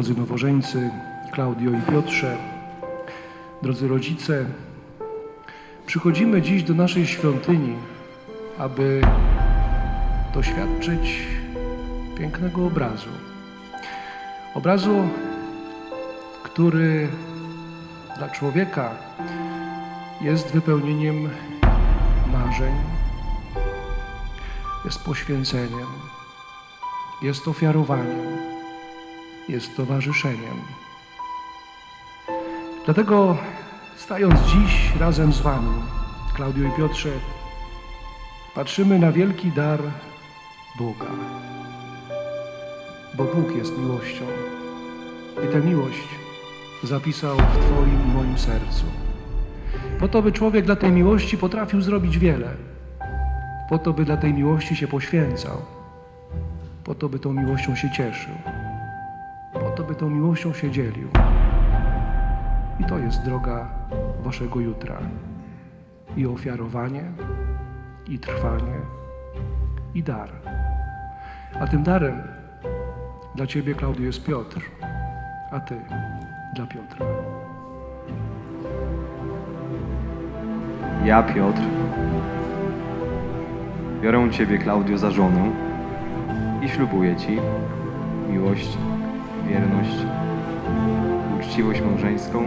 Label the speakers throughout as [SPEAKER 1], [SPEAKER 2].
[SPEAKER 1] drodzy nowożeńcy, Klaudio i Piotrze, drodzy rodzice, przychodzimy dziś do naszej świątyni, aby doświadczyć pięknego obrazu. Obrazu, który dla człowieka jest wypełnieniem marzeń, jest poświęceniem, jest ofiarowaniem, jest towarzyszeniem. Dlatego stając dziś razem z Wami, Klaudio i Piotrze, patrzymy na wielki dar Boga. Bo Bóg jest miłością i tę miłość zapisał w Twoim i moim sercu. Po to, by człowiek dla tej miłości potrafił zrobić wiele. Po to, by dla tej miłości się poświęcał. Po to, by tą miłością się cieszył. To, by tą miłością się dzielił. I to jest droga Waszego jutra. I ofiarowanie, i trwanie, i dar. A tym darem dla Ciebie, Klaudio, jest Piotr, a Ty dla Piotra.
[SPEAKER 2] Ja, Piotr, biorę Ciebie, Klaudio, za żonę i ślubuję Ci miłość, wierność, uczciwość małżeńską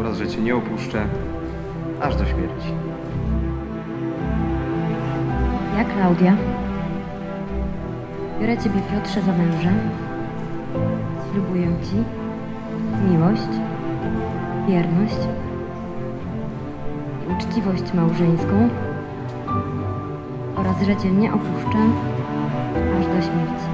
[SPEAKER 2] oraz, że Cię nie opuszczę aż do śmierci.
[SPEAKER 3] Ja, Klaudia, biorę Ciebie, Piotrze, za męża. Ślubuję Ci miłość, wierność i uczciwość małżeńską oraz, że Cię nie opuszczę aż do śmierci.